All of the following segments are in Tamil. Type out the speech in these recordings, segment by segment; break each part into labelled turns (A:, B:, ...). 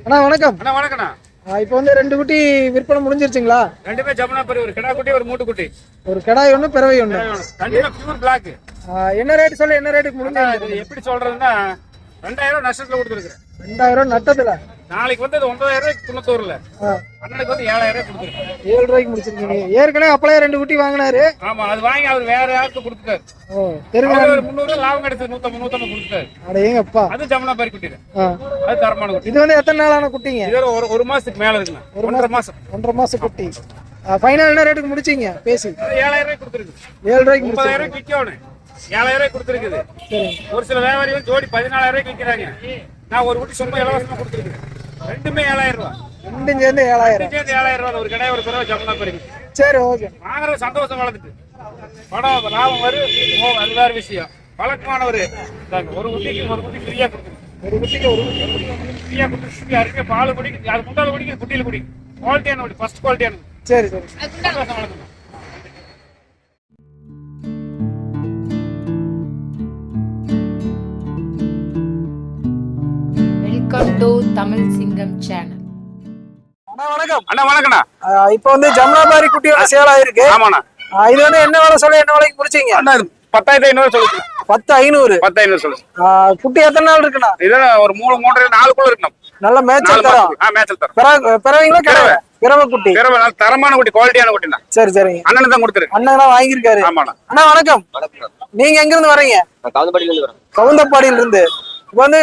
A: அண்ணா வணக்கம்.
B: அண்ணா வணக்கண்ணா
A: இப்போ வந்து ரெண்டு குட்டி விற்பனை முடிஞ்சிருச்சுங்களா?
B: ரெண்டுமே ஜமுனா ஒரு கிடா குட்டி ஒரு மூட்டு குட்டி.
A: ஒரு கடாய் ஒன்று பிறவை ஒன்று
B: கண்டிப்பா பியூர் பிளாக்
A: என்ன ரேட் சொல்ல என்ன ரேட்டுக்கு முடிஞ்சு
B: எப்படி சொல்றதுன்னா ரெண்டாயிரம் நஷ்டத்துல கொடுத்துருக்கேன்
A: ரெண்டாயிரம் நட்டத்துல
B: நாளைக்கு வந்து ஒன்பதாயிரம் ரூபாய்க்கு குணத்தூர்ல
A: ஆ,
B: அண்ணனுக்கு வந்து ஏழாயிரம் ரூபாய் கொடுத்துருக்கேன்
A: ஏழு ரூபாய்க்கு முடிச்சிருக்கீங்க. ஏற்கனவே அப்பளையே ரெண்டு குட்டி வாங்கினாரு.
B: ஆமா அது வாங்கி அவர் வேற யாருக்கு கொடுத்துட்டாரு. ஒரு முந்நூறு ரூபாய் லாபம் கிடைச்சது நூத்தம்பது நூத்தம்பது கொடுத்துட்டாரு.
A: அட ஏங்கப்பா.
B: அது ஜமுனா பரி குட்டி. அது தரமான குட்டி.
A: இது வந்து எத்தனை நாளான குட்டிங்க?
B: இது ஒரு ஒரு மாசத்துக்கு மேல இருக்குண்ணா. ஒன்றரை மாசம்.
A: ஒன்றரை மாசம் குட்டி. ஃபைனல் என்ன ரேட்டுக்கு முடிச்சீங்க? பேசி.
B: ஏழாயிரம் ரூபாய் கொடுத்துருக்கு.
A: ஏழு ரூபாய்க்கு
B: முப்பதாயிரம் ரூபாய்க்கு விற்கணும் ஏழாயிரம் ரூபாய் கொடுத்துருக்குது. ஒரு சில வியாபாரி வந்து ஜோடி பதினாலாயிரம் ரூபாய்க்கு விற்கிறாங்க நான் ஒரு குட்டி சும்மா இலவசமா கொடுத்துருக்கேன் ரெண்டுமே ஏழாயிரம் ரூபாய்.
A: ரெண்டும் சேர்ந்து ஏழாயிரம்.
B: சேர்ந்து ஏழாயிரம் ரூபாய். ஒரு கடை ஒரு பிறகு ஜமுனா பரிக்கு
A: சரி ஓகே.
B: வாங்குறது சந்தோஷம் வளர்த்துட்டு படம் லாபம் வரும். அது வேற விஷயம். வழக்கமான ஒரு குட்டிக்கு ஒரு குட்டி ஃப்ரீயா கொடுத்துருக்கு ஒரு குட்டிக்கு ஒரு ஃப்ரீயா கொடுத்துருக்கு யாருமே பால் குடிக்கு. அது முட்டாள் குடிக்குது குட்டியில குடி குவாலிட்டியான குடி ஃபர்ஸ்ட் குவாலிட்டியான
A: சரி சரி.
B: சந்தோஷம் வளர்த்துட்டு
C: தமிழ் சிங்கம் சேனல்
A: அண்ணா வணக்கம்.
B: அண்ணா வணக்கண்ணா
A: ஆ, இப்போ வந்து ஜமுனாபாரி குட்டி ஒன்று சேல் ஆயிருக்கு.
B: ஆமாண்ணா.
A: இது வந்து என்ன வேலை சொல்ல என்ன வேலைக்கு முடிச்சீங்க?
B: அண்ணா பத்தாயிரத்தி ஐநூறு சொல்லுங்க.
A: பத்து ஐநூறு.
B: பத்து ஐநூறு சொல்லுங்க.
A: குட்டி எத்தனை நாள் இருக்குண்ணா?
B: இதெல்லாம் ஒரு மூணு மூன்றரை நாலுக்குள்ள இருக்கணும்.
A: நல்ல
B: நாலு
A: மேய்ச்சல் தரம்
B: மேட்சல் தரோம்.
A: பிற- பிறவைங்களா கிடவை பிறவை. குட்டி?
B: நல்ல தரமான குட்டி குவாலிட்டியான குட்டிண்ணா.
A: சரி சரிங்க
B: அண்ணன் தான் கொடுத்துருக்கு
A: அண்ணன் தான் வாங்கியிருக்காரு.
B: ஆமாண்ணா.
A: அண்ணா வணக்கம். நீங்க எங்க இருந்து வரீங்க
D: நான் கவுந்தபாடியில இருந்து வரேன்
A: கவுந்தப்பாடியில இருந்து இப்போ வந்து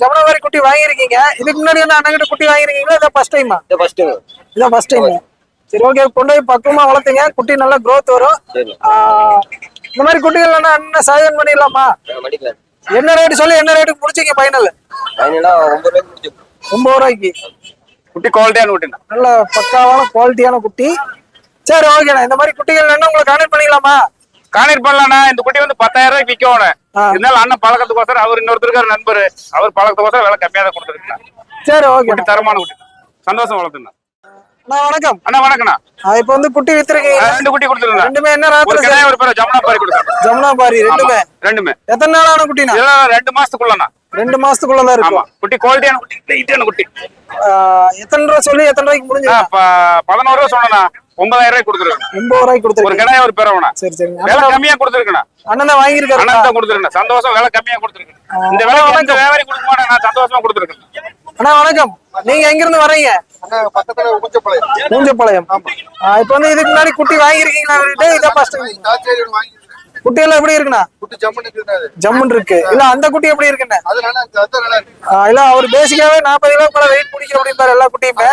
A: ஜமுனாபாரி குட்டி வாங்கியிருக்கீங்க. இதுக்கு முன்னாடி வந்து அண்ணன் கிட்ட குட்டி வாங்கிருக்கீங்களா இதான் ஃபர்ஸ்ட் டைமா
D: இந்த ஃபர்ஸ்ட்
A: இதான் ஃபர்ஸ்ட் டைம் சரி ஓகே கொண்டு போய் பக்குவமா வளர்த்துங்க. குட்டி நல்லா growth வரும். இந்த மாதிரி குட்டிகள் அண்ணன் சாதனை பண்ணிடலாமா? என்ன ரேட் சொல்லி என்ன ரேட்டுக்கு முடிச்சீங்க ஃபைனல்
D: ஃபைனலா ஒன்பது ரூபாய்க்கு
B: குட்டி குவாலிட்டியான குட்டிண்ணா.
A: நல்ல பக்காவான குவாலிட்டியான குட்டி. சரி ஓகேண்ணா இந்த மாதிரி குட்டிகள் வேணா உங்களை கான்டாக்ட் பண்ணிக்கலாமா?
B: கான்டெக்ட் பண்ணலாம்ண்ணா இந்த குட்டி வந்து பத்தாயிரம் ரூபாய்க்கு விற்கணும். இருந்தாலும் அண்ணன் பழக்கத்துக்கோசரம் அவர் இன்னொருத்தருக்காரு நண்பர். அவர் பழக்கத்துக்கோசரம் விலை கம்மியா தான் கொடுத்துருக்கேன்
A: சரி ஓகே.
B: குட்டி தரமான குட்டி. சந்தோஷம் வளர்த்துண்ணா.
A: அண்ணா வணக்கம்.
B: அண்ணா வணக்கண்ணா
A: ஆ, இப்போ வந்து குட்டி வித்துருக்கீங்க
B: ஆ, ரெண்டு குட்டி கொடுத்துருங்க
A: ரெண்டுமே என்ன
B: ஒரு பேர் ஜமுனா பாரி கொடுத்துருக்கேன்
A: ஜமுனா பாரி ரெண்டுமே.
B: ரெண்டுமே.
A: எத்தனை நாளான குட்டினா
B: ரெண்டு மாசத்துக்குள்ளண்ணா.
A: ரெண்டு மாசத்துக்குள்ளதான்
B: ஆமா
A: இருக்கும்
B: குட்டி குவாலிட்டியான குட்டி வெயிட்டான குட்டி.
A: எத்தனை ரூபா சொல்லி எத்தனை ரூபாய்க்கு முடிஞ்சு
B: பதினோரு ரூபா சொன்னா ஒன்பதாயிரம் ரூபாய் கொடுத்துருக்கேன்
A: ஒன்பது ரூபாய்க்கு
B: ஒரு
A: கொடுத்துருக்கீங்க
B: கிடாய் ஒரு பேரவனா
A: சரி சரி.
B: விலை கம்மியா கொடுத்துருக்கேன்
A: அண்ணன் தான் வாங்கியிருக்காரு.
B: அண்ணன் தான் கொடுத்துருக்கேன் சந்தோஷம் விலை கம்மியா கொடுத்துருக்கேன் இந்த விலை எந்த வியாபாரி கொடுக்க மாட்டேன் நான் சந்தோஷமா கொடுத்துருக்கேன்
A: அண்ணா வணக்கம். நீங்க எங்க இருந்து வர்றீங்க
D: பக்கத்துல ஊச்சப்பாளையம்
A: மூஞ்சப்பாளையம் ஆ, இப்போ வந்து இதுக்கு முன்னாடி குட்டி வாங்கியிருக்கீங்களா அவர்கிட்ட இதான் ஃபர்ஸ்ட் குட்டி எல்லாம் எப்படி இருக்குண்ணா ஜம்முன் இருக்கு. இல்ல அந்த குட்டி எப்படி இருக்குண்ணே? இல்ல அவர் பேசிக்காவே நாற்பது கிலோ போல வெயிட் பிடிக்கும் அப்படின்பாரு எல்லா குட்டியுமே.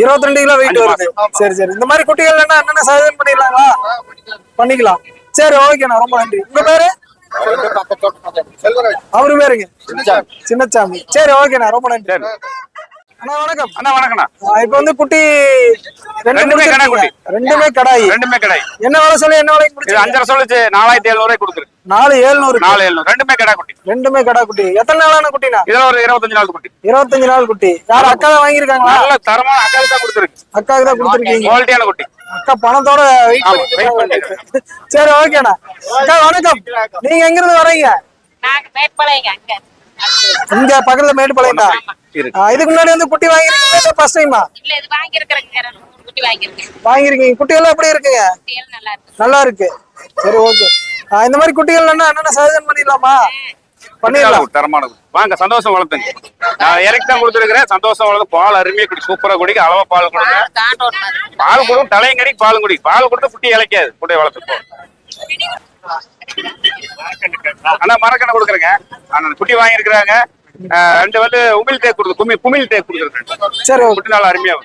D: இருபத்தி ரெண்டு கிலோ
A: வெயிட் வருது. சரி சரி. இந்த மாதிரி குட்டிகள் என்ன என்னென்ன சாதனை பண்ணிடலாங்களா? பண்ணிக்கலாம். சரி ஓகேண்ணா ரொம்ப நன்றி. உங்க பேரு? அவரு பேருங்க. சின்னச்சாமி. சரி ஓகேண்ணா ரொம்ப நன்றி. அண்ணா வணக்கம்.
B: அண்ணா வணக்கண்ணா
A: ஆ, இப்போ வந்து குட்டி ரெண்டு
B: ரெண்டுமே கடா
A: முடிச்சிருக்கீங்க. ரெண்டுமே கடாயி.
B: ரெண்டுமே கிடாய்.
A: என்ன வேலை சொல்லி என்ன வேலைக்கு
B: இது
A: முடிச்சீங்க
B: அஞ்சரை சொல்லிச்சு நாலாயிரத்தி எழுநூறு கொடுத்துருக்கு.
A: நாலு ஏழுநூறு.
B: நாலு எழுநூறு ரெண்டுமே கடா குட்டி.
A: ரெண்டுமே கடா குட்டி. எத்தனை நாளான குட்டினா
B: இதுல ஒரு இருபத்தஞ்சு நாள் குட்டி.
A: இருபத்தஞ்சு நாள் குட்டி. யார் அக்கா தான் வாங்கியிருக்காங்களா?
B: நல்ல தரமான அக்கால் தான் கொடுத்துருக்கு.
A: அக்காவுக்கு தான் கொடுத்துருக்கீங்க.
B: குவாலிட்டியான குட்டி.
A: அக்கா பணத்தோட சரி ஓகேண்ணா அக்கா வணக்கம். நீங்க எங்க இருந்து
E: நாங்க அங்க.
A: இங்க பக்கத்துல மேட்டுப்பாளையம் தான் இதுக்கு முன்னாடி வந்து குட்டி வாங்கிருக்கீங்க ஃபர்ஸ்ட் டைமா
E: இல்ல இது வாங்கியிருக்கிறேங்க குட்டி வாங்கியிருக்கேன்.
A: வாங்கிருக்கீங்க குட்டி எல்லாம் எப்படி இருக்குங்க
E: நல்லா இருக்கு.
A: நல்லா இருக்கு. சரி ஓகே இந்த மாதிரி குட்டிகள் என்ன சாதனை பண்ணிடலாமா பண்ணிடலாம்?
B: குட்டி, தரமான குட்டி வாங்க சந்தோஷம் வளர்த்துங்க. நான் இறக்கி தான் கொடுத்துருக்கிறேன். சந்தோஷம் வளர்த்து பால் அருமையா குடி சூப்பரா குடிக்க அளவா பால் கொடுங்க. பால் கொடுக்கும் தலையும் கடி பாலும் குடி. பால் கொடுத்து குட்டி இழைக்காது. குட்டியை வளர்த்து அண்ணா மரக்கண்ணை கொடுக்குறேங்க. அண்ணா குட்டி வாங்கியிருக்கிறாங்க. ரெண்டு வந்து உமிழ் தேக் கொடுத்து குமி குமிழ் தேக் கொடுத்துருக்கேன்
A: சரி
B: குட்டி நல்லா அருமையா.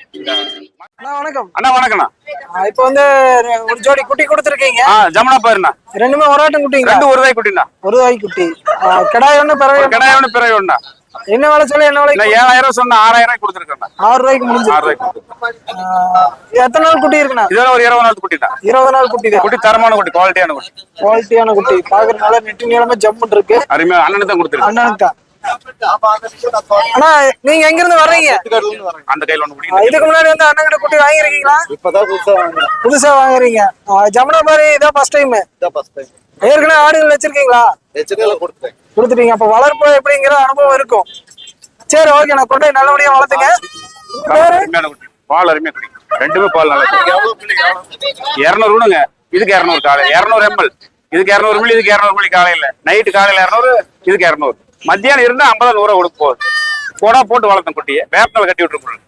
A: அண்ணா வணக்கம்.
B: அண்ணா வணக்கண்ணா
A: ஆ, இப்போ வந்து ஒரு ஜோடி குட்டி கொடுத்துருக்கீங்க.
B: ஜமுனா பாருண்ணா.
A: ரெண்டுமே ஒராட்டம் குட்டிங்க
B: ரெண்டு ஒரு தாய் குட்டிண்ணா.
A: ஒரு வாய் குட்டி. கிடாய் ஒண்ணு பிறவை
B: ஒரு கிடாய் ஒன்று பிறகு ஒண்ணா.
A: என்ன வேலை சொல்லி என்ன வேலை
B: ஏழாயிரம் ரூபாய் சொன்ன ஆறாயிரம் ரூபாய் கொடுத்துருக்கேன்
A: ஆறு ரூபாய்க்கு முடிஞ்சு
B: ஆறு ரூபாய்க்கு.
A: எத்தனை நாள் குட்டி இருக்குண்ணா?
B: இதெல்லாம் ஒரு இருபது நாள் குட்டிண்ணா
A: இருபது நாள் குட்டி தான்.
B: குட்டி தரமான குட்டி குவாலிட்டியான குட்டி.
A: குவாலிட்டியான குட்டி. பாக்குறதுனால நெட்டி நீளமா ஜம்முன் இருக்கு.
B: அருமையா அண்ணனுக்கு தான் கொடுத்துருக்கேன்.
A: அண்ணனுக்கா அண்ணா நீங்க எங்க இருந்து வர்றீங்க?
B: அந்த கையில்
A: இதுக்கு முன்னாடி வந்து அண்ணன் கிட்ட குட்டி வாங்கிருக்கீங்களா
D: இப்பதான் புதுசா
A: புதுசா வாங்குறீங்க. ஜமுனா பாரி இதான் ஃபர்ஸ்ட் டைம்
D: இதான் ஃபர்ஸ்ட் டைம்
A: ஏற்கனவே ஆடுகள் வச்சிருக்கீங்களா?
D: கொடுத்துட்டேன்.
A: கொடுத்துட்டீங்க. அப்ப வளர்ப்பு எப்படிங்கிற அனுபவம் இருக்கும். சரி ஓகே நான் கொண்டு நல்லபடியா வளர்த்துங்க.
B: பால் அருமையா குடிக்கும் ரெண்டுமே பால் நல்லா குடிக்கும்.
D: எவ்வளவு பிள்ளைங்க எவ்வளவு
B: இருநூறு விடுங்க. இதுக்கு இருநூறு காலை. இருநூறு எம்எல் இதுக்கு இருநூறு மில்லி இதுக்கு இருநூறு மில்லி காலையில. நைட்டு காலையில இருநூறு இதுக்கு இருநூறு. மத்தியானம் இருந்தா ஐம்பது நூறு கொடுக்க போகுது போடா போட்டு வளர்த்தேன் குட்டியை. வேப்பந்தலை கட்டி விட்டுருக்கணும்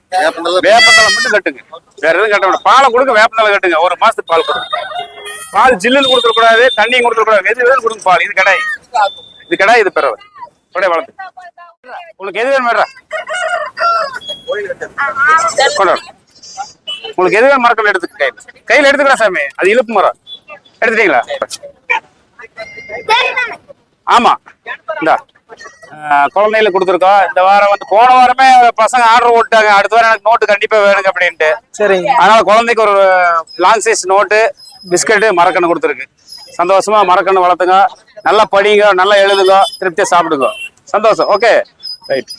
D: வேப்பந்தலை
B: மட்டும் கட்டுங்க. வேற எதுவும் கட்ட வேண்டாம். பாலை கொடுங்க வேப்பந்தலை கட்டுங்க. ஒரு மாசத்துக்கு பால் கொடுங்க. பால் ஜில்லுன்னு கொடுத்துட கூடாது தண்ணியும் கொடுத்துட கூடாது எது வேணும் கொடுங்க பால். இது கடாய் இது கடாய் இது பிறவை அப்படியே வளர்த்து. உங்களுக்கு எது வேணும் கொண்டு. உங்களுக்கு எது வேணும் மரக்கல் எடுத்துக்க கையில். கையில் எடுத்துக்கிறேன் சாமி. அது இழுப்பு மரம். எடுத்துட்டீங்களா? ஆமா. இந்தா. குழந்தைகளுக்கு கொடுத்துருக்கோம் இந்த வாரம் வந்து போன வாரமே பசங்க ஆர்டர் போட்டாங்க அடுத்த வாரம் எனக்கு நோட்டு கண்டிப்பா வேணுங்க அப்படின்ட்டு.
A: சரிங்க.
B: அதனால குழந்தைக்கு ஒரு லாங் சைஸ் நோட்டு பிஸ்கட்டு மரக்கன்று கொடுத்துருக்கு. சந்தோஷமா மரக்கன்று வளர்த்துங்க. நல்லா படிங்க நல்லா எழுதுங்க திருப்தியா சாப்பிடுங்க. சந்தோஷம் ஓகே ரைட்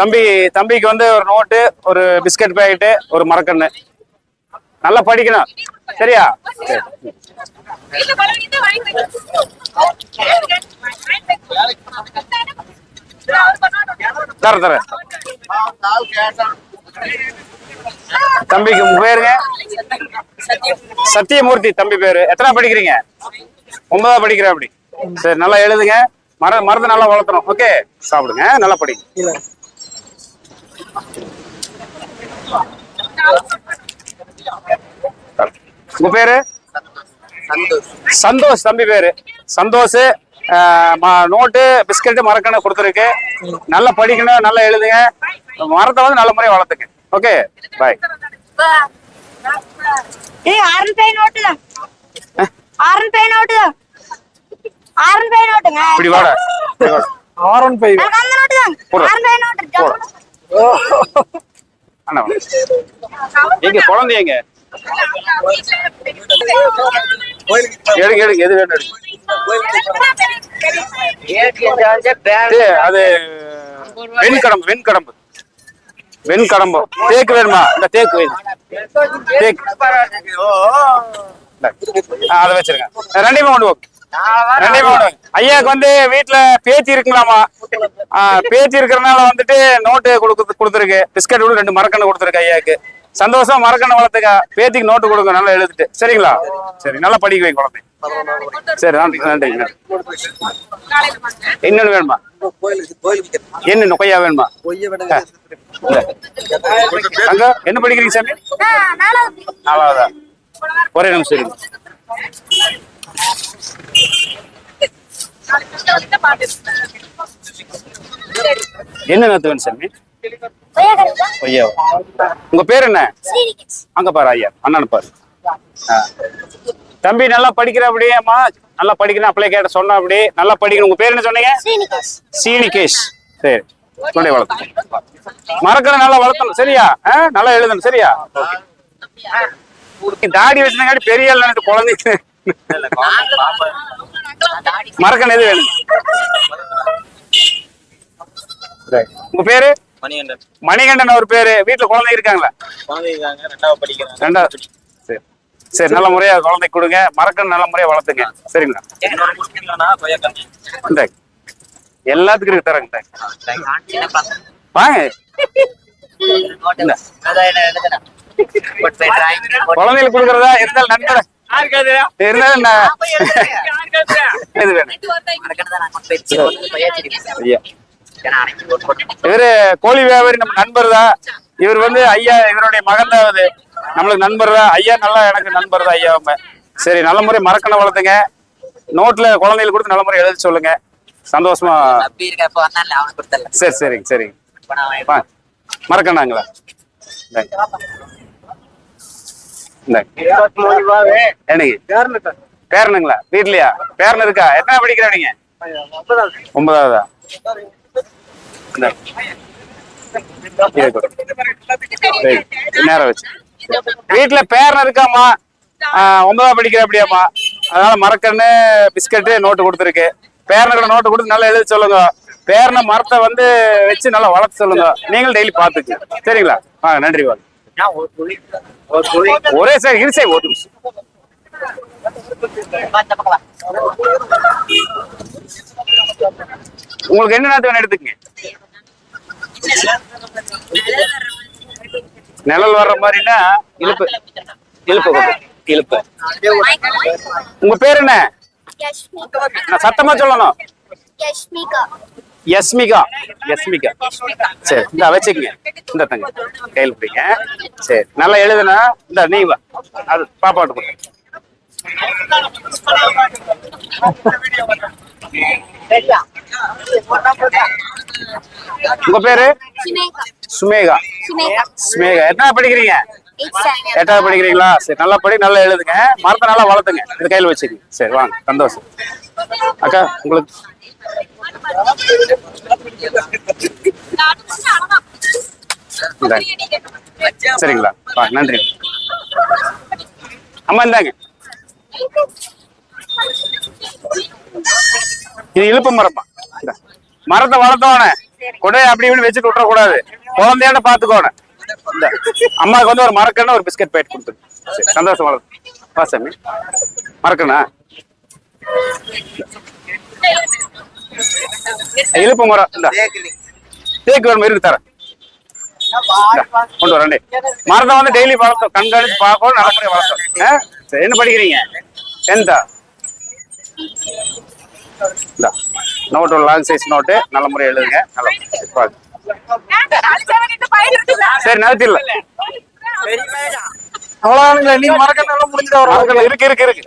B: தம்பி தம்பிக்கு வந்து ஒரு நோட்டு ஒரு பிஸ்கட் பாக்கெட்டு ஒரு மரக்கண்ணு. நல்லா படிக்கணும் சரியா? தர தரேன் தரேன். தம்பிக்கு உங்க பேருங்க? சத்தியமூர்த்தி தம்பி பேரு. எத்தனை படிக்கிறீங்க? ஒன்பதா படிக்கிற அப்படி. சரி நல்லா எழுதுங்க. மர மரத்தை நல்லா வளர்த்தணும். ஓகே சாப்பிடுங்க. நல்லா படிங்க. உங்க பேரு?
D: சந்தோஷ்
B: சந்தோஷ் தம்பி பேரு. சந்தோஷ் ஆஹ் நோட்டு பிஸ்கட் மரக்கணை கொடுத்துருக்கு. நல்லா படிக்கணும் நல்லா எழுதுங்க. மரத்தை வந்து நல்ல முறையை வளர்த்துங்க. ஓகே பாய்
F: ஏய் ஆரன் பே நோட்டு தான் ஆரன் பே நோட்டு தான் ஆரன் பே நோட்டுங்க.
B: இப்படி வாடா இப்படி வாடா.
A: R one five.
F: எனக்கு அந்த நோட்டு தான். ஆரன் பே நோட்டு.
B: அண்ணா. எங்க குழந்தை எங்க? எடுங்க எடுங்க எது வேணும் எடுங்க. அது வெண்கடம்பு வெண்கடம்பு. வெண்கடம்பு. தேக்கு வேணுமா? இந்த தேக்கு வேணும் தேக்கு. ஆ, அதை வச்சிருங்க. ரெண்டையுமே கொண்டு போங்க ரெண்டையுமே கொண்டு ஐயாக்கு வந்து வீட்டுல பேச்சு இருக்குங்களாமா? ஆ, பேத்தி இருக்கிறனால வந்துட்டு நோட்டு கொடுத்து கொடுத்துருக்கு. பிஸ்கட் கூட ரெண்டு மரக்கண்ணு கொடுத்துருக்கு ஐயாக்கு. சந்தோஷமா மரக்கண்ணு வளர்த்துக்க பேத்திக்கு நோட்டு கொடுங்க நல்லா எழுதிட்டு. சரிங்களா? சரி நல்லா படிக்க வைங்க குழந்தை. சரி நன்றி நன்றி. இன்னொன்னு வேணுமா? என்ன கொய்யா வேணுமா. அங்க என்ன படிக்கிறீங்க சாமி? நாலாவதா? ஒரே நிமிஷம் இருங்க. என்ன நேத்து வேணும் சாமி? ஐயா உங்க பேர் என்ன? அங்க பாரு ஐயா அண்ணன் பாரு. ஆ. தம்பி நல்லா படிக்கிற அப்படியேம்மா நல்லா படிக்கணும் அப்ளை கேட்ட சொன்ன அப்படி நல்லா படிக்கணும். உங்க பேர் என்ன சொன்னீங்க? சீனிகேஷ் சரி கொண்டே வளர்த்து மறக்கணும் நல்லா வளர்த்தணும் சரியா? நல்லா எழுதணும். சரியா? தாடி வச்சிருந்தாடி பெரிய நினைச்சு குழந்தைக்கு. மறக்கணும் எது வேணும். உங்க பேரு?
G: மணிகண்டன்.
B: மணிகண்டன் ஒரு பேரு. வீட்டுல குழந்தை இருக்காங்களா?
G: குழந்தைங்க ரெண்டாவது படிக்கிறாங்க.
B: ரெண்டாவது சரி. சரி நல்ல முறையா குழந்தை கொடுங்க. மறக்கணும் நல்ல முறையா வளர்த்துங்க. சரிங்களா? எல்லாத்துக்கும் இருக்கு தரேங்க. வாங்க. குழந்தைகளுக்கு கொடுக்கறதா இருந்தாலும் நண்பர். இருந்தாலும் இவரு கோழி வியாபாரி நம்ம நண்பர் தான். இவர் வந்து ஐயா இவருடைய மகன் தான் அது நம்மளுக்கு நண்பர் தான். ஐயா நல்லா எனக்கு நண்பர் தான் ஐயா அவங்க. சரி நல்ல முறை மறக்கணும் வளர்த்துங்க. நோட்ல குழந்தைகளுக்கு கொடுத்து நல்ல முறை எழுத சொல்லுங்க. சந்தோஷமா சரி சரிங்க சரிங்க. மறக்கணாங்களா பேரனுங்களா? வீட்லயா? பேரன் இருக்கா? எத்தனை படிக்கிறா நீங்க? ஒன்பதாவதா இந்தாங்க. இதை கொடு. சரி, நேரம் வச்சு வீட்டுல பேரன் இருக்காமா ஒன்பதா படிக்கிற அப்படியாமா அதனால மரக்கண்ணு பிஸ்கட்டு நோட்டு கொடுத்துருக்கு. பேரனுக்கு நோட்டு கொடுத்து நல்லா எழுத சொல்லுங்க. பேரனை மரத்தை வந்து வச்சு நல்லா வளர்த்து சொல்லுங்க. நீங்களும் டெய்லி பாத்துக்கு சரிங்களா? ஆ நன்றி வாங்க ஒரே சார் இருசை ஒரு நிமிஷம். உங்களுக்கு என்ன நாத்து வேணும் எடுத்துக்கங்க? நிழல் வர்ற மாதிரினா இழுப்பு. இழுப்பு. இழுப்பு. உங்க பேர் என்ன? நான் சத்தமா சொல்லணும்.
F: யஷ்மிகா.
B: யஸ்மிகா யஸ்மிகா சரி இந்த வச்சுக்கங்க. இந்த தங்க. கையில் பிடிங்க. சரி நல்லா எழுதுனா இந்த நீ வா. அது பாப்பாட்டு உங்க பேரு?
F: சிமேகா.
B: சுமேகா. என்ன படிக்கிறீங்க? எட்டாவது படிக்கிறீங்களா? சரி நல்லா படி நல்லா எழுதுங்க. மரத்தை நல்லா வளர்த்துங்க. இது கையில் வச்சுக்கங்க சரி வாங்க. சந்தோஷம். அக்கா உங்களுக்கு. சரிங்களா? வா நன்றி. அம்மா இந்தாங்க. இது இழுப்ப மரப்பா மரத்தை வளர்த்தோனே கொடையை அப்படி இப்படி வச்சுட்டு விட்டுறக்கூடாது. குழந்தையான பாத்துக்கோனே இந்த அம்மாவுக்கு வந்து ஒரு மறக்கணும் ஒரு பிஸ்கட் பேட் கொடுத்துரு. சந்தோஷம் வளர்த்து வா சாமி. மறக்கண்ணா இழுப்பு மரம் இந்த. தேக்கு ஒரு மாதிரி தரேன். கொண்டு வரண்டே மரத்தை வந்து டெய்லி வளர்த்தோம். கண்காணிச்சு பார்க்கணும் நல்லபடியாக வளர்த்தோம். ஆ? சரி என்ன படிக்கிறீங்க? டென்த்தா நோட்டு லாங் சைஸ் நோட்டு நல்ல முறையா எழுதுங்க. நல்லா. சரி நகர்த்திடல
A: அவ்வளவுதானுங்க நீ மறக்கனால முடிஞ்சுட்டு வரும்
B: இருக்கு இருக்கு இருக்கு.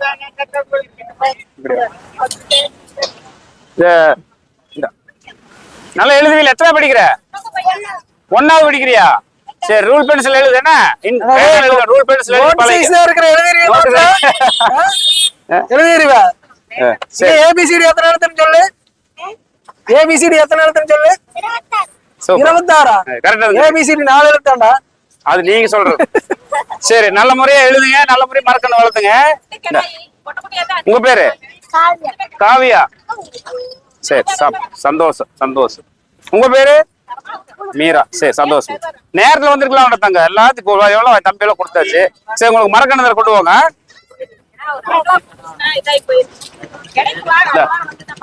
B: நல்லா எழுதுவீல. எத்தனை படிக்கிற? ஒன்னாவது படிக்கிறியா? சரி ரூல் பென்சில் எழுது என்ன ரூல் பென்சில் எழுதி
A: இருக்கிற எழுதிருவா ஏபிசிடி எத்தனை எழுத்துன்னு சொல்லு. ஏபிசிடி எத்தனை எழுத்துன்னு சொல்லு. இருபத்தாறா.
B: கரெக்டா
A: ஏபிசிடி நாலு எழுத்தாண்டா?
B: அது நீங்க சொல்றது. சரி நல்ல முறையா எழுதுங்க நல்ல முறையா மறக்கணும் வளர்த்துங்க. உங்க பேரு? காவியா. சரி சப்- சந்தோஷம் சந்தோஷம். உங்க பேரு? மீரா. சரி சந்தோஷம். நேரத்துல வந்திருக்கலாம் தங்க. எல்லாத்துக்கும் எவ்வளவு தம்பி எல்லாம் கொடுத்தாச்சு. சரி உங்களுக்கு மரக்கணத்துல கொண்டு வாங்க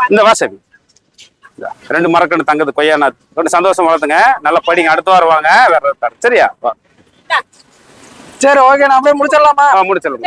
B: இந்தா. வாசவி இந்தா, ரெண்டு மரக்கண்ணு தங்கது கொய்யா நாத்து ரெண்டு சந்தோஷம் வளர்த்துங்க. நல்லா படிங்க. அடுத்த வாரம் வாங்க. வேற தரேன். சரியா?
A: சரி ஓகே. நான் அப்படியே முடிச்சிடலாமா?
B: முடிச்சிடலாம்.